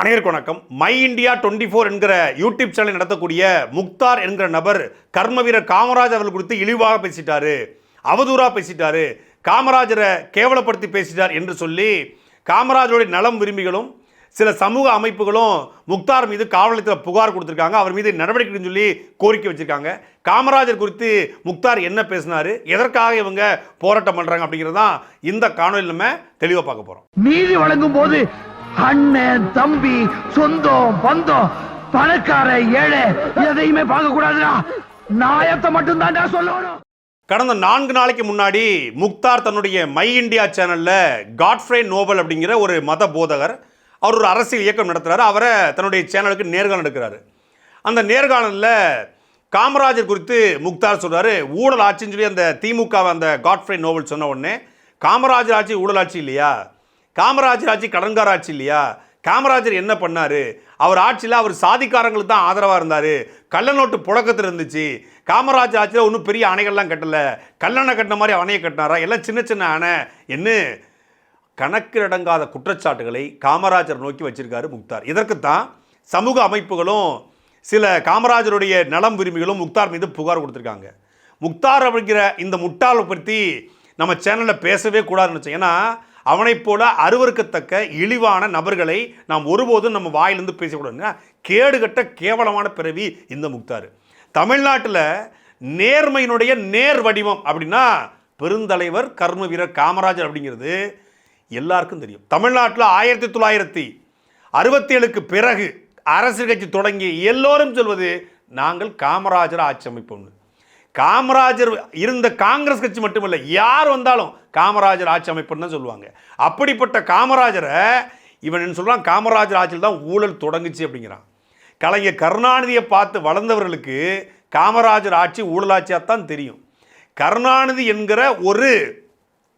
அனைவருக்கு வணக்கம் my India twenty four என்கிற யூடியூப் சேனல் நடத்தக்கூடிய முக்தார் என்கிற நபர் கர்ம வீரர் காமராஜ் அவர்கள் குறித்து இழிவாக பேசிட்டாரு அவதூறாக பேசிட்டாரு காமராஜரை கேவலப்படுத்தி பேசிட்டார் என்று சொல்லி காமராஜருடைய நலம் விரும்பிகளும் சில சமூக அமைப்புகளும் முக்தார் மீது காவல் நிலையத்தில் புகார் கொடுத்துருக்காங்க. அவர் மீது நடவடிக்கைன்னு சொல்லி கோரிக்கை வச்சிருக்காங்க. காமராஜர் குறித்து முக்தார் என்ன பேசினாரு எதற்காக இவங்க போராட்டம் பண்றாங்க அப்படிங்கிறதான் இந்த காணொலியில் நம்ம தெளிவாக பார்க்க போறோம். நீதி வழங்கும் போது அண்ணன் தம்பி சொந்தம் பந்தம் பணக்கார ஏழை எதையுமே பார்க்க கூடாதுடா நாயத்தை மட்டும் தான்டா சொல்லணும். கடந்த நான்கு நாளைக்கு முன்னாடி முக்தார் தன்னுடைய மை இந்தியா சேனல்ல காட்ஃப்ரே நோபல் அப்படிங்கிற ஒரு மத போதகர் அவர் ஒரு அரசியல் இயக்கம் நடத்துறாரு. அவரை தன்னுடைய சேனலுக்கு நேர்காணல் எடுக்கிறாரு. அந்த நேர்காணலில் காமராஜர் குறித்து முக்தார் சொல்றாரு. ஊழல் ஆட்சின்னு சொல்லி அந்த திமுக அந்த காட்ஃப்ரே நோபல் சொன்ன உடனே காமராஜர் ஆட்சி ஊழல் ஆட்சி இல்லையா? காமராஜர் ஆட்சி கடன்கார ஆட்சி இல்லையா? காமராஜர் என்ன பண்ணாரு? அவர் ஆட்சியில் அவர் சாதிக்காரங்களுக்கு தான் ஆதரவாக இருந்தார். கள்ள நோட்டு புழக்கத்தில் இருந்துச்சு. காமராஜர் ஆட்சியில் ஒன்றும் பெரிய அணைகள்லாம் கட்டலை. கல்லணை கட்டின மாதிரி அணையை கட்டினாரா? எல்லாம் சின்ன சின்ன அணை. என்ன? கணக்கிலடங்காத குற்றச்சாட்டுகளை காமராஜர் நோக்கி வச்சிருக்காரு முக்தார். இதற்குத்தான் சமூக அமைப்புகளும் சில காமராஜருடைய நலம் விரும்பிகளும் முக்தார் மீது புகார் கொடுத்துருக்காங்க. முக்தார் அப்படிங்கிற இந்த முட்டாளை பற்றி நம்ம சேனலில் பேசவே கூடாதுன்னு வச்சோம். ஏன்னா அவனைப் போல அருவருக்கத்தக்க இழிவான நபர்களை நாம் ஒருபோதும் நம்ம வாயிலிருந்து பேசக்கூடாதுன்னா கேடுகட்ட கேவலமான பிறவி இந்த முக்தார். தமிழ்நாட்டில் நேர்மையினுடைய நேர் வடிவம் அப்படின்னா பெருந்தலைவர் கர்ம வீரர் காமராஜர் அப்படிங்கிறது எல்லாருக்கும் தெரியும். தமிழ்நாட்டில் ஆயிரத்தி தொள்ளாயிரத்தி அறுபத்தி ஏழுக்கு பிறகு அரசியல் கட்சி தொடங்கி எல்லோரும் சொல்வது நாங்கள் காமராஜர் ஆட்சி அமைப்போம்னு. காமராஜர் இருந்த காங்கிரஸ் கட்சி மட்டுமல்ல யார் வந்தாலும் காமராஜர் ஆட்சி அமைப்புன்னு தான் சொல்லுவாங்க. அப்படிப்பட்ட காமராஜரை இவன் என்ன சொல்கிறான் காமராஜர் ஆட்சியில் தான் ஊழல் தொடங்குச்சு அப்படிங்கிறான். கலைஞர் கருணாநிதியை பார்த்து வளர்ந்தவர்களுக்கு காமராஜர் ஆட்சி ஊழலாட்சியாக தான் தெரியும். கருணாநிதி என்கிற ஒரு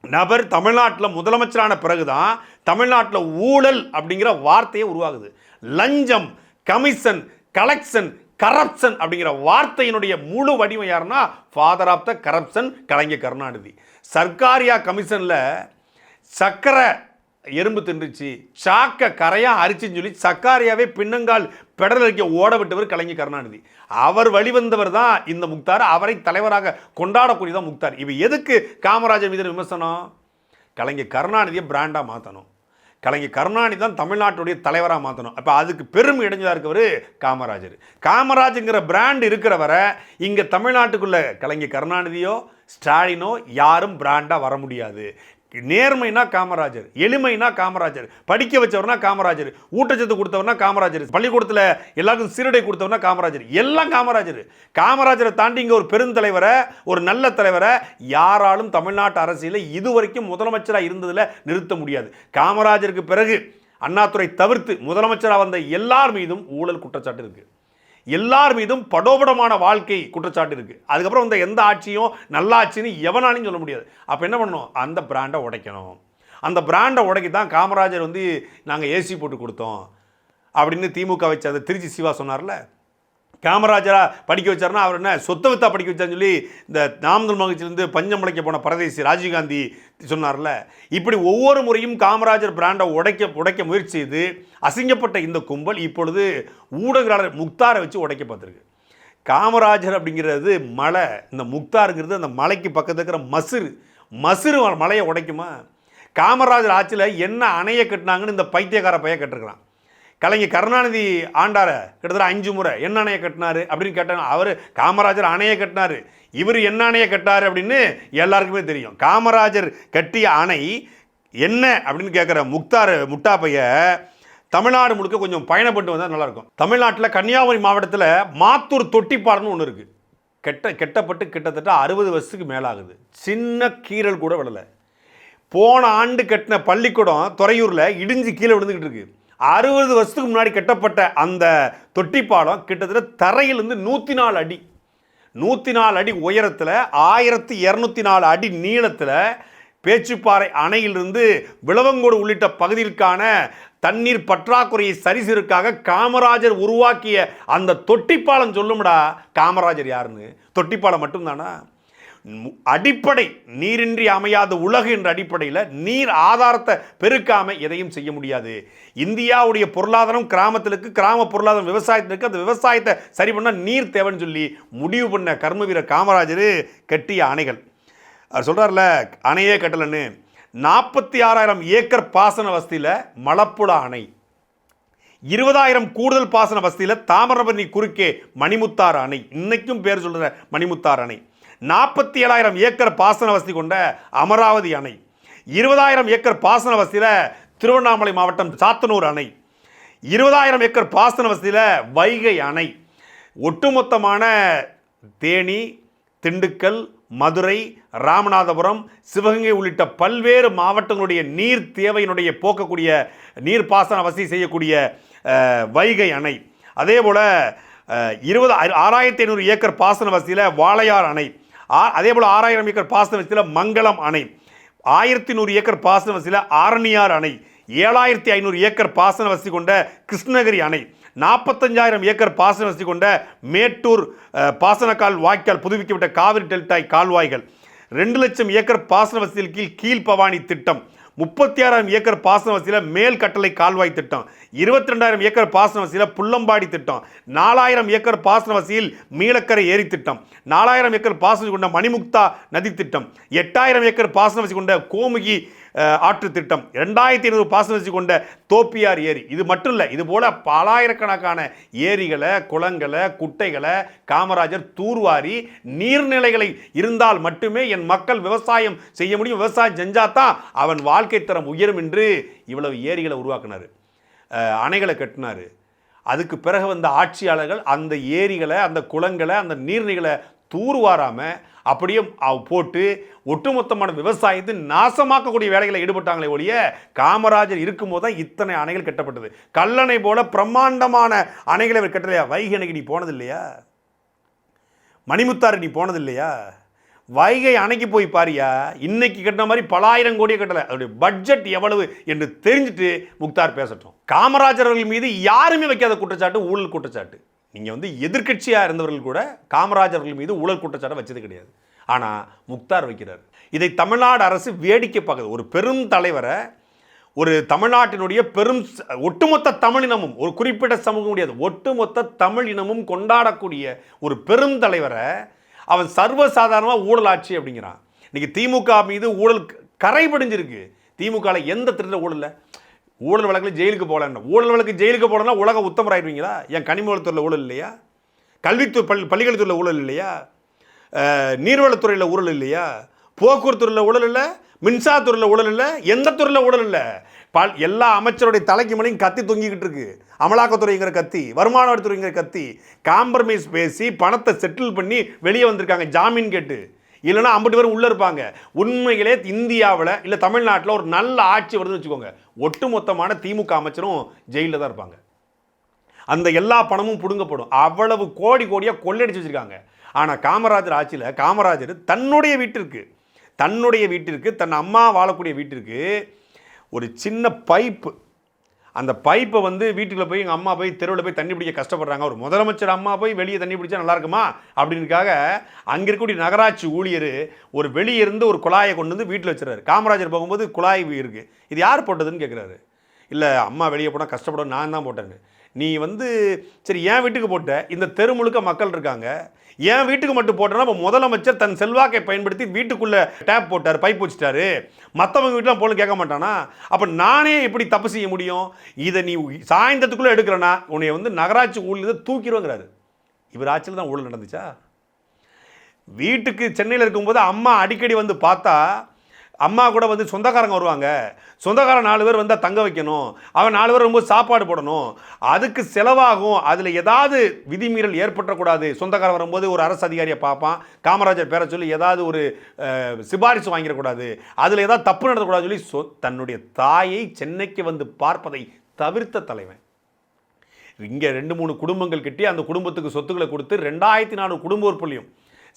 நபர் தமிழ்நாட்டில் முதலமைச்சரான பிறகுதான் தமிழ்நாட்டில் ஊழல் அப்படிங்கிற வார்த்தையே உருவாகுது. லஞ்சம் கமிஷன் கலெக்ஷன் கரப்ஷன் அப்படிங்கிற வார்த்தையினுடைய முழு வடிவம் யாருன்னா father of the corruption Kalaignar Karunanidhi. Sarkaria கமிஷனில் சக்கரை எறும்பு தின்றுச்சு சாக்க கரையாக அரிச்சுன்னு சொல்லி சக்காரியாவே பின்னங்கால் பெடல் ஓட விட்டவர் கலைஞர் கருணாநிதி. அவர் வழிவந்தவர் தான் இந்த முக்தார். அவரை தலைவராக கொண்டாடக்கூடியதான் முக்தார். இவ எதுக்கு காமராஜர் மீது விமர்சனம்? கலைஞர் கருணாநிதியை பிராண்டாக மாற்றணும் கலைஞர் கருணாநிதி தான் தமிழ்நாட்டுடைய தலைவராக மாற்றணும் அப்போ அதுக்கு பெரும் இடைஞ்சலாக இருக்கவர் காமராஜர். காமராஜுங்கிற பிராண்ட் இருக்கிறவரை இங்கே தமிழ்நாட்டுக்குள்ளே கலைஞர் கருணாநிதியோ ஸ்டாலினோ யாரும் பிராண்டாக வர முடியாது. நேர்மைனா காமராஜர் எளிமைனா காமராஜர் படிக்க வச்சவர்னா காமராஜர் ஊட்டச்சத்து கொடுத்தவர்னா காமராஜர் பள்ளிக்கூடத்தில் எல்லாருக்கும் சீருடை கொடுத்தவர்னா காமராஜர் எல்லாம் காமராஜர். காமராஜரை தாண்டி இங்கே ஒரு பெருந்தலைவரை ஒரு நல்ல தலைவரை யாராலும் தமிழ்நாட்டு அரசியலில் இதுவரைக்கும் முதலமைச்சராக இருந்ததில் நிறுத்த முடியாது. காமராஜருக்கு பிறகு அண்ணாதுரை தவிர்த்து முதலமைச்சராக வந்த எல்லார் மீதும் ஊழல் குற்றச்சாட்டு இருக்குது எல்லார் மீதும் படோபடமான வாழ்க்கை குற்றச்சாட்டு இருக்குது அதுக்கப்புறம் இந்த எந்த ஆட்சியும் நல்லாட்சின்னு எவனாலையும் சொல்ல முடியாது. அப்போ என்ன பண்ணணும்? அந்த பிராண்டை உடைக்கணும். அந்த பிராண்டை உடைக்கி தான் காமராஜர் வந்து நாங்கள் ஏசி போட்டு கொடுத்தோம். அப்படின்னு திமுக வச்சு அந்த திருச்சி சிவா சொன்னார்ல? காமராஜரா படிக்க வச்சார்னா அவர் என்ன சொத்த வித்தா படிக்க வச்சார்னு சொல்லி இந்த நாமதல் மகிழ்ச்சியிலேருந்து பஞ்சம் முளைக்க போன பரதேசி ராஜீவ்காந்தி சொன்னார்ல. இப்படி ஒவ்வொரு முறையும் காமராஜர் பிராண்டை உடைக்க உடைக்க முயற்சி செய்து அசிங்கப்பட்ட இந்த கும்பல் இப்பொழுது ஊடகங்களாளர் முக்தாரை வச்சு உடைக்க பார்த்துருக்கு. காமராஜர் அப்படிங்கிறது மலை இந்த முக்தாருங்கிறது அந்த மலைக்கு பக்கத்தில் இருக்கிற மசுறு மசுறு மலையை உடைக்குமா? காமராஜர் ஆட்சியில் என்ன அணையை கட்டினாங்கன்னு இந்த பைத்தியக்கார பைய கட்டிருக்கிறான். கலைஞர் கருணாநிதி ஆண்டார கிட்டத்தட்ட அஞ்சு முறை என்ன அணையை கட்டினாரு அப்படின்னு கேட்டாங்க அவர் காமராஜர் அணையை கட்டினாரு. இவர் என்ன அணையை கட்டாரு அப்படின்னு எல்லாருக்குமே தெரியும். காமராஜர் கட்டிய அணை என்ன அப்படின்னு கேட்குற முக்தார் முட்டாப்பைய தமிழ்நாடு முழுக்க கொஞ்சம் பயணப்பட்டு வந்தால் நல்லாயிருக்கும் தமிழ்நாட்டில் கன்னியாகுமரி மாவட்டத்தில் மாத்தூர் தொட்டிப்பாலம்னு ஒன்று இருக்குது கெட்ட கெட்டப்பட்டு கிட்டத்தட்ட அறுபது வருஷத்துக்கு மேலாகுது. சின்ன கீரல் கூட விடலை. போன ஆண்டு கட்டின பள்ளிக்கூடம் துறையூரில் இடிஞ்சு கீழே விழுந்துக்கிட்டு இருக்குது அறுபது வருஷத்துக்கு முன்னாடி கட்டப்பட்ட அந்த தொட்டிப்பாலம் கிட்டத்தட்ட தரையிலிருந்து நூற்றி நாலு அடி. நூற்றி நாலு அடி உயரத்தில் ஆயிரத்தி இரநூத்தி நாலு அடி நீளத்தில் பேச்சுப்பாறை அணையிலிருந்து விளவங்கோடு உள்ளிட்ட பகுதிகளுக்கான தண்ணீர் பற்றாக்குறையை சரிசெய்வதற்காக காமராஜர் உருவாக்கிய அந்த தொட்டிப்பாலம் சொல்லும்டா. காமராஜர் யாருன்னு? தொட்டிப்பாலம் மட்டும்தானா? அடிப்படை நீரின்றி அமையாத உலகு என்ற அடிப்படையில் நீர் ஆதாரத்தை பெருக்காம எதையும் செய்ய முடியாது. இந்தியாவுடைய பொருளாதாரம் கிராமத்திற்கு கிராம பொருளாதாரம் விவசாயத்திற்கு அந்த விவசாயத்தை சரி பண்ண நீர் தேவைன்னு சொல்லி முடிவு பண்ண கர்ம வீரர் காமராஜர் கட்டிய அணைகள். அவர் சொல்கிறார்ல அணையே கட்டலன்னு. நாற்பத்தி ஆறாயிரம் ஏக்கர் பாசன வசதியில் மலப்புழா அணை. இருபதாயிரம் கூடுதல் பாசன வசதியில் தாமிரபரணி குறுக்கே மணிமுத்தார் அணை. இன்னைக்கும் பேர் சொல்கிற மணிமுத்தார் அணை. நாற்பத்தி ஏழாயிரம் ஏக்கர் பாசன வசதி கொண்ட அமராவதி அணை இருபதாயிரம் ஏக்கர் பாசன வசதியில் திருவண்ணாமலை மாவட்டம் சாத்தனூர் அணை இருபதாயிரம் ஏக்கர் பாசன வசதியில் வைகை அணை ஒட்டுமொத்தமான தேனி திண்டுக்கல் மதுரை ராமநாதபுரம் சிவகங்கை உள்ளிட்ட பல்வேறு மாவட்டங்களுடைய நீர் தேவையினுடைய போக்கக்கூடிய நீர் பாசன வசதி செய்யக்கூடிய வைகை அணை. அதே போல் இருபது ஆறாயிரத்தி ஐநூறு ஏக்கர் பாசன வசதியில் வாளையார் அணை அதே போல் ஆறாயிரம் ஏக்கர் பாசன வசதியில் மங்களம் அணை ஆயிரத்தி நூறு ஏக்கர் பாசன வசதியில் ஆரணியார் அணை ஏழாயிரத்தி ஐநூறு ஏக்கர் பாசன வசதி கொண்ட கிருஷ்ணகிரி அணை நாற்பத்தஞ்சாயிரம் ஏக்கர் பாசன வசதி கொண்ட மேட்டூர் பாசனக்கால் வாய்க்கால் புதுப்பிக்கப்பட்ட காவிரி டெல்டாய் கால்வாய்கள் ரெண்டு லட்சம் ஏக்கர் பாசன வசதியில் கீழ் கீழ்பவானி திட்டம் முப்பத்தி ஆறாயிரம் ஏக்கர் பாசன வசதியில் மேல் கட்டளை கால்வாய் திட்டம் இருபத்தி ரெண்டாயிரம் ஏக்கர் பாசன வசதியில் புள்ளம்பாடி திட்டம் நாலாயிரம் ஏக்கர் பாசன வசதியில் மீளக்கரை ஏரி திட்டம் நாலாயிரம் ஏக்கர் பாசன கொண்ட மணிமுக்தா நதி திட்டம் எட்டாயிரம் ஏக்கர் பாசன வசதி கொண்ட கோமுகி ஆற்று திட்டம் ரெண்டாயிரத்தி ஐநூறு பாசன வசதி கொண்ட தோப்பியார் ஏரி. இது மட்டும் இல்லை இது போல பலாயிரக்கணக்கான ஏரிகளை குளங்களை குட்டைகளை காமராஜர் தூர்வாரி நீர்நிலைகளை இருந்தால் மட்டுமே என் மக்கள் விவசாயம் செய்ய முடியும். விவசாயம் செஞ்சாதான் அவன் வாழ்க்கை தரம் உயரும் என்று இவ்வளவு ஏரிகளை உருவாக்குனாரு. அணைகளை கட்டினாரு. அதுக்கு பிறகு வந்த ஆட்சியாளர்கள் அந்த ஏரிகளை அந்த குளங்களை அந்த நீர்நிலைகளை தூர்வாராமல் அப்படியே அவ- போட்டு ஒட்டுமொத்தமான விவசாயத்தை நாசமாக்கக்கூடிய வேலைகளை ஈடுபட்டாங்களே ஒழிய காமராஜர் இருக்கும்போது தான் இத்தனை அணைகள் கட்டப்பட்டது. கல்லணை போல பிரம்மாண்டமான அணைகளை அவர் கட்டலையா? வைகை அணைக்கு நீ போனது இல்லையா? மணிமுத்தாறு நீ போனது இல்லையா? வைகை அணைக்கு போய் பாரியா? இன்னைக்கு கட்டின மாதிரி பலாயிரம் கோடியே கட்டலை. அதோடைய பட்ஜெட் எவ்வளவு என்று தெரிஞ்சுட்டு முக்தார் பேசட்டும். காமராஜர் அவர்கள் மீது யாருமே வைக்காத குற்றச்சாட்டு ஊழல் குற்றச்சாட்டு. நீங்கள் வந்து எதிர்க்கட்சியாக இருந்தவர்கள் கூட காமராஜர்கள் மீது ஊழல் குற்றச்சாட்டை வச்சது கிடையாது. ஆனால் முக்தார் வைக்கிறார். இதை தமிழ்நாடு அரசு வேடிக்கை பார்க்குது. ஒரு பெரும் தலைவரை ஒரு தமிழ்நாட்டினுடைய பெரும் ஒட்டுமொத்த தமிழினமும் ஒரு குறிப்பிட்ட சமூகம் முடியாது ஒட்டுமொத்த தமிழ் இனமும் கொண்டாடக்கூடிய ஒரு பெரும் தலைவரை அவன் சர்வசாதாரணமாக ஊழல் ஆட்சி அப்படிங்கிறான். இன்றைக்கி திமுக மீது ஊழல் கரை படிஞ்சிருக்கு திமுகவில் எந்த திருட ஊழல் ஊழல் வழக்கில் ஜெயிலுக்கு போகலன்னு. ஊழல் வழக்கு ஜெயிலுக்கு போகலன்னா உலக உத்தமராயிருவீங்களா? என் கனிம வளத்துறையில் ஊழல் இல்லையா? கல்வித்துறை பள்ளி பள்ளிகளுத்துறையில் ஊழல் இல்லையா? நீர்வளத்துறையில் ஊழல் இல்லையா? போக்குவரத்துறையில் ஊழல் இல்லை? மின்சாரத்துறையில் ஊழல் இல்லை? எந்த துறையில் ஊழல் இல்லை? பல் எல்லா அமைச்சருடைய தலைக்கு மணியும் கத்தி தொங்கிக்கிட்டு இருக்கு. அமலாக்கத்துறைங்கிற கத்தி வருமான வரித்துறைங்கிற கத்தி. காம்ப்ரமைஸ் பேசி பணத்தை செட்டில் பண்ணி வெளியே வந்திருக்காங்க ஜாமீன் கேட்டு. இல்லைன்னா ஐம்பது பேர் உள்ளே இருப்பாங்க. உண்மையிலே இந்தியாவில் இல்லை தமிழ்நாட்டில் ஒரு நல்ல ஆட்சி வருதுன்னு வச்சுக்கோங்க. ஒட்டுமொத்தமான திமுக அமைச்சரும் ஜெயிலில் தான் இருப்பாங்க. அந்த எல்லா பணமும் பிடுங்கப்படும். அவ்வளவு கோடி கோடியாக கொள்ளடிச்சு வச்சிருக்காங்க. ஆனால் காமராஜர் ஆட்சியில் காமராஜர் தன்னுடைய வீட்டிற்கு தன்னுடைய வீட்டிற்கு தன் அம்மா வாழக்கூடிய வீட்டிற்கு ஒரு சின்ன பைப்பு அந்த பைப்பை வந்து வீட்டில் போய் எங்கள் அம்மா போய் தெருவில் போய் தண்ணி பிடிக்க கஷ்டப்படுறாங்க. ஒரு முதலமைச்சர் அம்மா போய் வெளியே தண்ணி பிடிச்சா நல்லா இருக்குமா? அப்படின்னுக்காக அங்கே இருக்கக்கூடிய நகராட்சி ஊழியர் ஒரு வெளியே இருந்து ஒரு குழாயை கொண்டு வந்து வீட்டில் வச்சுறாரு காமராஜர் போகும்போது குழாய் இருக்குது இது யார் போட்டதுன்னு கேட்குறாரு இல்லை அம்மா வெளியே போனால் கஷ்டப்படும். நான் தான் போட்டேன்னு. நீ வந்து சரி என் வீட்டுக்கு போட்ட. இந்த தெரு முழுக்க மக்கள் இருக்காங்க. என் வீட்டுக்கு மட்டும் போட்டோன்னா இப்போ முதலமைச்சர் தன் செல்வாக்கை பயன்படுத்தி வீட்டுக்குள்ளே டேப் போட்டார் பைப் வச்சுட்டாரு. மற்றவங்க வீட்டில் போல கேட்க மாட்டானா? அப்போ நானே எப்படி தப்பு செய்ய முடியும்? இதை நீ சாயந்தரத்துக்குள்ளே எடுக்கிறனா உன்னை வந்து நகராட்சி ஊழியர் தூக்கிடுவோங்கிறாரு. இவர் ஆட்சியில் தான் ஊழல் நடந்துச்சா? வீட்டுக்கு சென்னையில் இருக்கும்போது அம்மா அடிக்கடி வந்து பார்த்தா அம்மா கூட வந்து சொந்தக்காரங்க வருவாங்க. சொந்தக்காரன் நாலு பேர் வந்தால் தங்க வைக்கணும். அவன் நாலு பேர் ரொம்ப சாப்பாடு போடணும். அதுக்கு செலவாகும். அதில் ஏதாவது விதிமீறல் ஏற்பட்டக்கூடாது சொந்தக்காரன் வரும்போது ஒரு அரசு அதிகாரியை பார்ப்பான். காமராஜர் பேரை சொல்லி ஏதாவது ஒரு சிபாரிசு வாங்கிடக்கூடாது. அதில் ஏதாவது தப்பு நடத்தக்கூடாது சொல்லி சொ தன்னுடைய தாயை சென்னைக்கு வந்து பார்ப்பதை தவிர்த்த தலைவன். இங்கே ரெண்டு மூணு குடும்பங்கள் கிட்டே அந்த குடும்பத்துக்கு சொத்துக்களை கொடுத்து ரெண்டாயிரத்தி நானூறு குடும்ப உறுப்புலையும்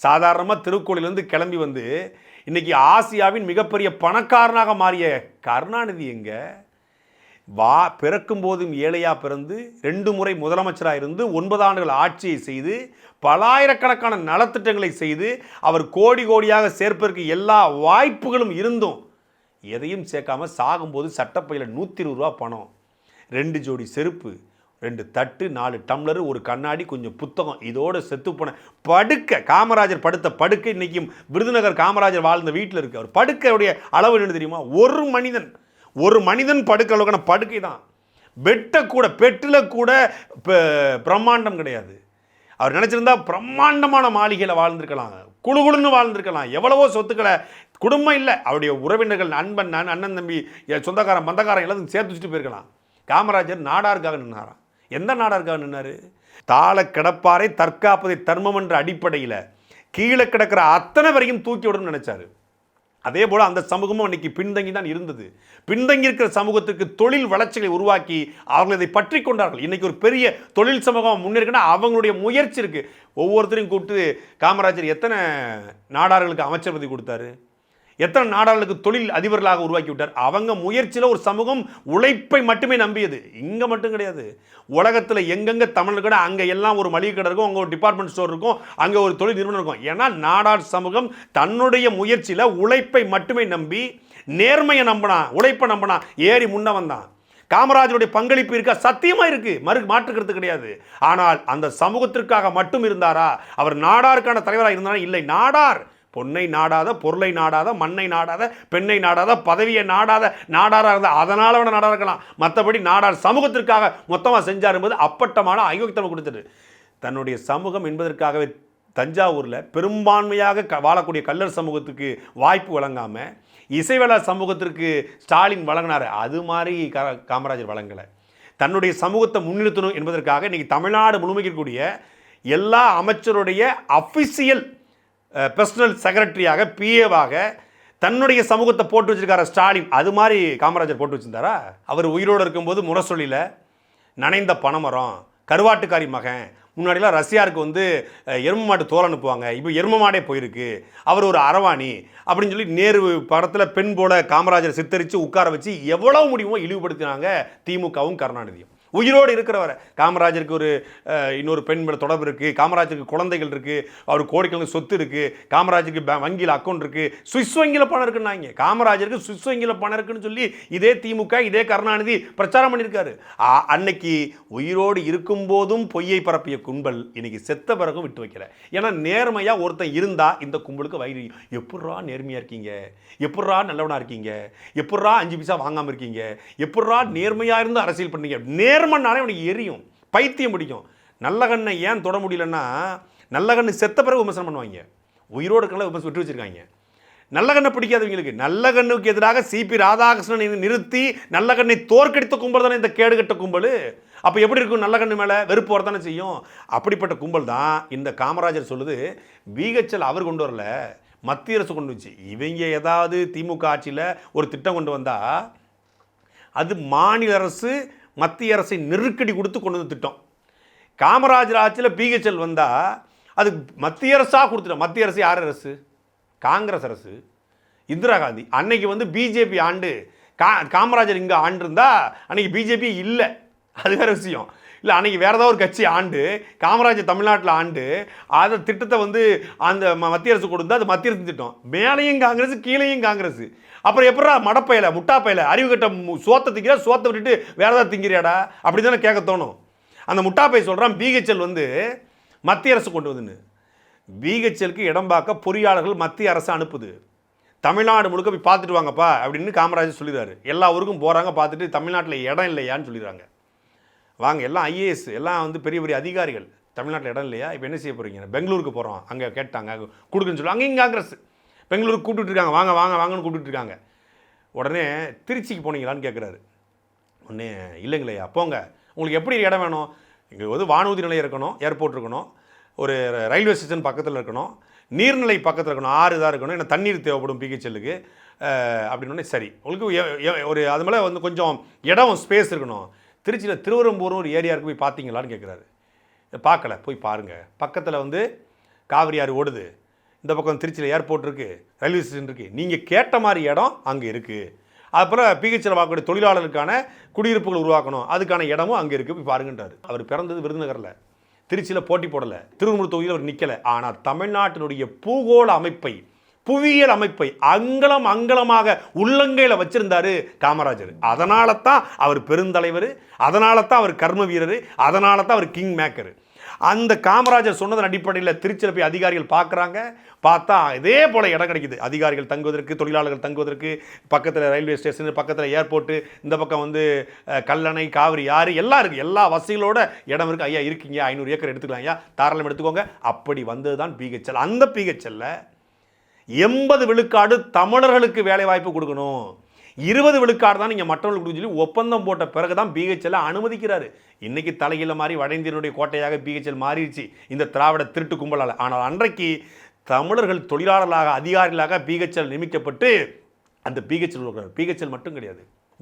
சாதாரணமாக திருக்கோளிலேருந்து கிளம்பி வந்து இன்னைக்கு ஆசியாவின் மிகப்பெரிய பணக்காரனாக மாறிய கருணாநிதி எங்க? வா பிறக்கும் போதும் ஏழையாக பிறந்து ரெண்டு முறை முதலமைச்சராக இருந்து ஒன்பது ஆண்டுகள் ஆட்சியை செய்து பலாயிரக்கணக்கான நலத்திட்டங்களை செய்து அவர் கோடி கோடியாக சேர்ப்பதற்கு எல்லா வாய்ப்புகளும் இருந்தும் எதையும் சேர்க்காம சாகும்போது சட்டப்பையில் நூற்றி இருபது ரூபா பணம் ரெண்டு ஜோடி செருப்பு ரெண்டு தட்டு நாலு டம்ளர் ஒரு கண்ணாடி கொஞ்சம் புத்தகம். இதோட செத்து போன படுக்கை. காமராஜர் படுத்த படுக்கை இன்றைக்கும் விருதுநகர் காமராஜர் வாழ்ந்த வீட்டில் இருக்கு. அவர் படுக்கையுடைய அளவு என்ன தெரியுமா? ஒரு மனிதன். ஒரு மனிதன் படுக்க அளவுக்கான படுக்கை தான். பெட்டை கூட பெட்டில் கூட பிரம்மாண்டம் கிடையாது. அவர் நினச்சிருந்தா பிரம்மாண்டமான மாளிகையில் வாழ்ந்திருக்கலாம். குழுகுழுன்னு வாழ்ந்திருக்கலாம். எவ்வளவோ சொத்துக்களை குடும்பம் இல்லை. அவருடைய உறவினர்கள் நண்பன் நான் அண்ணன் தம்பி என் சொந்தக்காரன் மந்தக்காரன் எல்லாத்தையும் சேர்த்து வச்சுட்டு போயிருக்கலாம். காமராஜர் நாடாருக்காக நின்னாராம். எந்த நாடாக நின்னாரு? தாள கிடப்பாரை தற்காப்பதை தர்மம் என்ற அடிப்படையில் கீழே கிடக்கிற அத்தனை வரையும் தூக்கி விடணும்னு நினைச்சாரு. அதே போல் அந்த சமூகமும் இன்னைக்கு பின்தங்கி தான் இருந்தது. பின்தங்கி இருக்கிற சமூகத்திற்கு தொழில் வளர்ச்சிகளை உருவாக்கி அவர்கள் இதை பற்றி கொண்டார்கள். இன்றைக்கி ஒரு பெரிய தொழில் சமூகம் முன்னேற்கனா அவங்களுடைய முயற்சி இருக்குது ஒவ்வொருத்தரையும் கூப்பிட்டு காமராஜர் எத்தனை நாடார்களுக்கு அமைச்சர் பதவி கொடுத்தாரு? எத்தனை நாடாளுக்கு தொழில் அதிபர்களாக உருவாக்கி விட்டார் அவங்க முயற்சியில் ஒரு சமூகம் உழைப்பை மட்டுமே நம்பியது. இங்கே மட்டும் கிடையாது. உலகத்தில் எங்கெங்கே தமிழ் கடை அங்கே எல்லாம் ஒரு மளிகை கடை இருக்கும் அங்கே ஒரு டிபார்ட்மெண்ட் ஸ்டோர் இருக்கும் அங்கே ஒரு தொழில் நிறுவனம் இருக்கும். ஏன்னா நாடார் சமூகம் தன்னுடைய முயற்சியில் உழைப்பை மட்டுமே நம்பி நேர்மையை நம்பினான் உழைப்பை நம்பினான் ஏறி முன்ன வந்தான். காமராஜருடைய பங்களிப்பு இருக்கா? சத்தியமாக இருக்குது மறு மாற்றுக்கிறது கிடையாது. ஆனால் அந்த சமூகத்திற்காக மட்டும் இருந்தாரா? அவர் நாடாருக்கான தலைவராக இருந்தாரா? இல்லை. நாடார் பொன்னை நாடாத பொருளை நாடாத மண்ணை நாடாத பெண்ணை நாடாத பதவியை நாடாத நாடாராக இருந்தால் அதனால் அவனை நாடாக இருக்கலாம். மற்றபடி நாடார் சமூகத்திற்காக மொத்தமாக செஞ்சார் என்பது அப்பட்டமான அயோக்கியத்தனம் கொடுத்துட்டு தன்னுடைய சமூகம் என்பதற்காகவே தஞ்சாவூரில் பெரும்பான்மையாக க வாழக்கூடிய கல்லர் சமூகத்துக்கு வாய்ப்பு வழங்காமல் இசைவேளா சமூகத்திற்கு ஸ்டாலின் வழங்கினார். அது மாதிரி கா- காமராஜர் வழங்கலை. தன்னுடைய சமூகத்தை முன்னிறுத்தணும் என்பதற்காக இன்றைக்கி தமிழ்நாடு முழுமைக்கக்கூடிய எல்லா அமைச்சருடைய அஃபிஷியல் பர்சனல் செக்ரட்டரியாக பிஏவாக தன்னுடைய சமூகத்தை போட்டு வச்சிருக்காரு ஸ்டாலின். அது மாதிரி காமராஜர் போட்டு வச்சிருந்தாரா? அவர் உயிரோடு இருக்கும்போது முரசொலியில் நனைந்த பனைமரம் கருவாட்டுக்காரி மகன் முன்னாடிலாம் ரஷ்யாருக்கு வந்து எரும மாட்டு தோல் அனுப்புவாங்க இப்போ எரும மாடே போயிருக்கு அவர் ஒரு அரவாணி அப்படின்னு சொல்லி நேரு படத்தில் பெண் போல காமராஜர் சித்தரித்து உட்கார வச்சு எவ்வளோ முடியுமோ இழிவுபடுத்தினாங்க திமுகவும் கருணாநிதியும். உயிரோடு இருக்கிறவரை. காமராஜருக்கு ஒரு இன்னொரு பெண் தொடர்பு இருக்குது காமராஜருக்கு குழந்தைகள் இருக்குது அவர் கோடிக்கணக்கு சொத்து இருக்குது காமராஜருக்கு பே- வங்கியில் அக்கௌண்ட் இருக்குது சுவிஸ் வங்கியில் பணம் இருக்குன்னாங்க. காமராஜருக்கு சுவிஸ் வங்கியில் பணம் இருக்குன்னு சொல்லி இதே திமுக இதே கருணாநிதி பிரச்சாரம் பண்ணியிருக்காரு. அன்னைக்கு உயிரோடு இருக்கும்போதும் பொய்யை பரப்பிய கும்பல் இன்னைக்கு செத்த பிறகும் விட்டு வைக்கல. ஏன்னா நேர்மையாக ஒருத்தன் இருந்தால் இந்த கும்பலுக்கு வயிறு எப்பட்றா நேர்மையாக இருக்கீங்க? எப்பட்றா நல்லவனாக இருக்கீங்க? எப்பட்றா அஞ்சு பைசா வாங்காமல் இருக்கீங்க? எப்பட்றா நேர்மையாக இருந்து அரசியல் பண்ணீங்க? நேர் நேர்மன்னாலே அவனுக்கு எரியும் பைத்தியம் பிடிக்கும். நல்ல கண்ணை ஏன் தொட முடியலன்னா நல்ல கண்ணு செத்த பிறகு விமர்சனம் பண்ணுவாங்க. உயிரோடு இருக்கல விமர்சனம் விட்டு வச்சிருக்காங்க. நல்ல கண்ணை பிடிக்காதவங்களுக்கு நல்ல கண்ணுக்கு எதிராக சிபி ராதாகிருஷ்ணனை நிறுத்தி நல்ல கண்ணை தோற்கடித்த கும்பல் தானே இந்த கேடுகட்ட கும்பல்? அப்போ எப்படி இருக்கும் நல்ல கண்ணு மேலே வெறுப்பு வரத்தானே செய்யும்? அப்படிப்பட்ட கும்பல் தான் இந்த காமராஜர் சொல்லுது. பிஹெச்எல் அவர் கொண்டு வரல மத்திய அரசு கொண்டு வந்துச்சு. இவங்க ஏதாவது திமுக ஆட்சியில் ஒரு திட்டம் கொண்டு வந்தால் அது மாநில அரசு மத்திய அரசை நெருக்கடி கொடுத்து கொண்டு வந்து திட்டம். காமராஜர் ஆட்சியில் பிஹெச்எல் வந்தால் அது மத்திய அரசாக கொடுத்துட்டோம். மத்திய அரசு யார் அரசு? காங்கிரஸ் அரசு. இந்திரா காந்தி. அன்னைக்கு வந்து பிஜேபி ஆண்டு கா காமராஜர் இங்கே ஆண்டு அன்னைக்கு பிஜேபி இல்லை. அது வேற விஷயம். இல்லை அன்னைக்கு வேறு ஏதாவது ஒரு கட்சி ஆண்டு காமராஜர் தமிழ்நாட்டில் ஆண்டு அதை திட்டத்தை வந்து அந்த ம- மத்திய அரசு கொடுத்தா அது மத்திய அரசு திட்டம். மேலேயும் காங்கிரஸ் கீழேயும் காங்கிரஸ். அப்புறம் எப்படா மடப்பையில முட்டாப்பையில? அறிவு கட்ட மு- சோத்தை திங்கிற சோத்தை விட்டுட்டு வேற ஏதாவது திங்கிறியாடா? அப்படி தானே கேட்க தோணும். அந்த முட்டாப்பை சொல்கிறான் பிஹெச்எல் வந்து மத்திய அரசு கொண்டு வந்துன்னு. பிஹெச்எலுக்கு இடம் பார்க்க பொறியாளர்கள் மத்திய அரசு அனுப்புது. தமிழ்நாடு முழுக்க போய் பார்த்துட்டு வாங்கப்பா அப்படின்னு காமராஜர் சொல்லிடுறாரு. எல்லா ஊருக்கும் போகிறாங்க பார்த்துட்டு தமிழ்நாட்டில் இடம் இல்லையான்னு சொல்லிடுறாங்க. வாங்க எல்லாம் ஐஏஎஸ் எல்லாம் வந்து பெரிய பெரிய அதிகாரிகள். தமிழ்நாட்டில் இடம் இல்லையா? இப்போ என்ன செய்ய போகிறீங்க பெங்களூருக்கு போகிறோம் அங்கே கேட்டாங்க அங்க கொடுக்குன்னு சொல்லி அங்கேயும் காங்கிரஸ். பெங்களூருக்கு கூப்பிட்டுட்டு இருக்காங்க. வாங்க வாங்க வாங்கன்னு கூப்பிட்டுருக்காங்க இருக்காங்க. உடனே திருச்சிக்கு போனீங்களான்னு கேட்குறாரு உடனே இல்லைங்களையா போங்க உங்களுக்கு எப்படி இடம் வேணும்? இங்கே வந்து வானூர்தி நிலையம் இருக்கணும் ஏர்போர்ட் இருக்கணும் ஒரு ரயில்வே ஸ்டேஷன் பக்கத்தில் இருக்கணும் நீர்நிலை பக்கத்தில் இருக்கணும் ஆறு இதாக இருக்கணும் ஏன்னா தண்ணீர் தேவைப்படும் பிஹெச்எல்லுக்கு அப்படின்னு சரி உங்களுக்கு எ- ஒரு அது மேலே வந்து கொஞ்சம் இடம் ஸ்பேஸ் இருக்கணும். திருச்சியில் திருவரம்பூர்னு ஒரு ஏரியாவுக்கு போய் பார்த்தீங்களான்னு கேட்குறாரு பார்க்கல போய் பாருங்கள் பக்கத்தில் வந்து காவிரி ஆறு ஓடுது. இந்த பக்கம் திருச்சியில் ஏர்போர்ட் இருக்குது ரயில்வே ஸ்டேஷன் இருக்குது நீங்கள் கேட்ட மாதிரி இடம் அங்கே இருக்குது அப்புறம் பிஹெச்சில் வாக்கக்கூடிய தொழிலாளருக்கான குடியிருப்புகள் உருவாக்கணும். அதுக்கான இடமும் அங்கே இருக்குது போய் பாருங்கன்றாரு. அவர் பிறந்தது விருதுநகரில். திருச்சியில் போட்டி போடலை. திருவண்ணூர் தொகுதியில் அவர் நிற்கலை ஆனால் தமிழ்நாட்டினுடைய பூகோள அமைப்பை புவியியல் அமைப்பை அங்கலம் அங்கலமாக உள்ளங்கையில் வச்சிருந்தாரு காமராஜர். அதனால தான் அவர் பெருந்தலைவர் அதனால தான் அவர் கர்ம வீரர் அதனால தான் அவர் கிங் மேக்கர் அந்த காமராஜர் சொன்னதன் அடிப்படையில் திருச்சியில் போய் அதிகாரிகள் பார்க்குறாங்க. பார்த்தா இதே போல் இடம் கிடைக்குது. அதிகாரிகள் தங்குவதற்கு தொழிலாளர்கள் தங்குவதற்கு பக்கத்தில் ரயில்வே ஸ்டேஷன் பக்கத்தில் ஏர்போர்ட்டு இந்த பக்கம் வந்து கல்லணை காவிரி ஆறு எல்லாம் இருக்குது எல்லா வசதிகளோட இடம் இருக்குது ஐயா இருக்கீங்க. ஐநூறு ஏக்கர் எடுத்துக்கலாம் ஐயா. தாராளம் எடுத்துக்கோங்க. அப்படி வந்தது தான் பிஹெச்எல் அந்த பிஹெச்எல்ல எண்பது விழுக்காடு தமிழர்களுக்கு வேலை வாய்ப்பு கொடுக்கணும். இருபது விழுக்காடு தான் நீங்கள் மற்றவர்களுக்கு கொடுக்க சொல்லி ஒப்பந்தம் போட்ட பிறகு தான் பிஹெச்எல் அனுமதிக்கிறாரு. இன்னைக்கு தலையில் மாறி வட இந்தியனுடைய கோட்டையாக பிஹெச்எல் மாறிடுச்சு. இந்த திராவிட திருட்டு கும்பலால். ஆனால் அன்றைக்கு தமிழர்கள் தொழிலாளர்களாக அதிகாரிகளாக பிஹெச்எல் நியமிக்கப்பட்டு அந்த பிஹெச்எல் பிஹெச்எல் மட்டும் கிடையாது.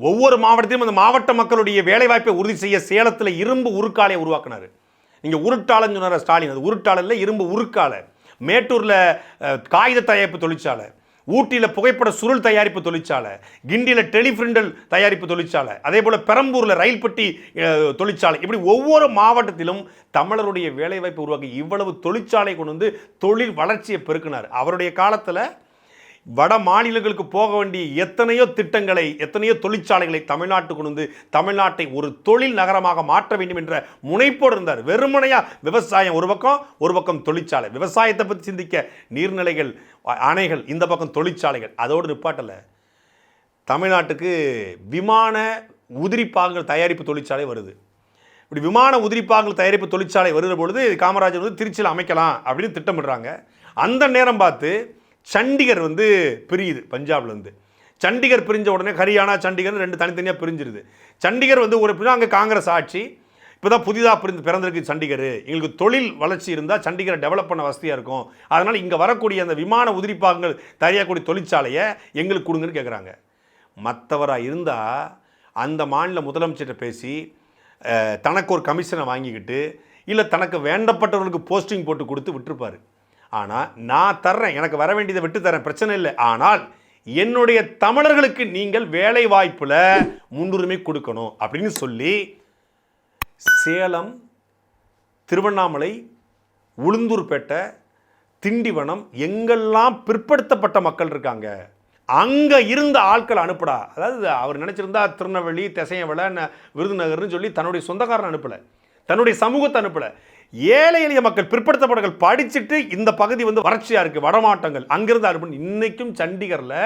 ஒவ்வொரு மாவட்டத்திலும் அந்த மாவட்ட மக்களுடைய வேலைவாய்ப்பை உறுதி செய்ய சேலத்தில் இரும்பு உருக்காலையை உருவாக்கினார். இங்கே உருட்டாளன்னு சொன்னார் ஸ்டாலின். அது உருட்டாளரில் இரும்பு உருக்காலை. மேட்டூரில் காகித தயாரிப்பு தொழிற்சாலை. ஊட்டியில் புகைப்பட சுருள் தயாரிப்பு தொழிற்சாலை கிண்டியில் டெலிஃபிரிண்டல் தயாரிப்பு தொழிற்சாலை அதே போல் பெரம்பூரில் ரயில் பெட்டி தொழிற்சாலை இப்படி ஒவ்வொரு மாவட்டத்திலும் தமிழருடைய வேலைவாய்ப்பு உருவாக்கி இவ்வளவு தொழிற்சாலை கொண்டு வந்து தொழில் வளர்ச்சியை பெருக்கினார். அவருடைய காலத்தில் வட மாநிலங்களுக்கு போக வேண்டிய எத்தனையோ திட்டங்களை எத்தனையோ தொழிற்சாலைகளை தமிழ்நாட்டுக்கு கொண்டு வந்து தமிழ்நாட்டை ஒரு தொழில் நகரமாக மாற்ற வேண்டும் என்ற முனைப்போடு இருந்தார். வெறுமனையாக விவசாயம் ஒரு பக்கம் ஒரு பக்கம் தொழிற்சாலை. விவசாயத்தை பற்றி சிந்திக்க நீர்நிலைகள் அணைகள் இந்த பக்கம் தொழிற்சாலைகள். அதோடு நிப்பாட்டலை. தமிழ்நாட்டுக்கு விமான உதிரிப்பாகங்கள் தயாரிப்பு தொழிற்சாலை வருது. இப்படி விமான உதிரிப்பாகங்கள் தயாரிப்பு தொழிற்சாலை வருகிற பொழுது காமராஜர் வந்து திருச்சியில் அமைக்கலாம் அப்படின்னு திட்டமிடுறாங்க. அந்த நேரம் பார்த்து சண்டிகர் வந்து பிரியுது பஞ்சாப்லேருந்து. சண்டிகர் பிரிஞ்ச உடனே ஹரியானா சண்டிகர் ரெண்டு தனித்தனியாக பிரிஞ்சிருது. சண்டிகர் வந்து ஒரு அங்கே காங்கிரஸ் ஆட்சி இப்போ தான் புதிதாக பிரிந்து பிறந்திருக்கு சண்டிகர். எங்களுக்கு தொழில் வளர்ச்சி இருந்தால் சண்டிகரை டெவலப் பண்ண வசதியாக இருக்கும். அதனால் இங்கே வரக்கூடிய அந்த விமான உதிரிப்பாகங்கள் தயாரிக்கக்கூடிய தொழிற்சாலையை எங்களுக்கு கொடுங்கன்னு கேட்குறாங்க மற்றவராக இருந்தால் அந்த மாநில முதலமைச்சர்கிட்ட பேசி தனக்கு ஒரு கமிஷனை வாங்கிக்கிட்டு இல்லை தனக்கு வேண்டப்பட்டவர்களுக்கு போஸ்டிங் போட்டு கொடுத்து விட்டுருப்பாரு. ஆனால் நான் தர்றேன் எனக்கு வர வேண்டியதை விட்டு தரேன் பிரச்சனை இல்லை. ஆனால் என்னுடைய தமிழர்களுக்கு நீங்கள் வேலை வாய்ப்பில் முன்னுரிமை கொடுக்கணும் அப்படின்னு சொல்லி சேலம் திருவண்ணாமலை உளுந்தூர்பேட்டை திண்டிவனம் எங்கெல்லாம் பிற்படுத்தப்பட்ட மக்கள் இருக்காங்க அங்கே இருந்த ஆட்கள் அனுப்புடா. அதாவது அவர் நினச்சிருந்தா திருநெல்வேலி திசையவளை விருதுநகர்னு சொல்லி தன்னுடைய சொந்தக்காரன் அனுப்பலை. தன்னுடைய சமூகத்தை அனுப்பலை. ஏழை எளிய மக்கள் பிற்படுத்தப்பட்டவர்கள் படிச்சுட்டு இந்த பகுதி வந்து வறட்சியாக இருக்குது வடமாட்டங்கள். அங்கிருந்து அனுப்பணும் இன்றைக்கும் சண்டிகரில்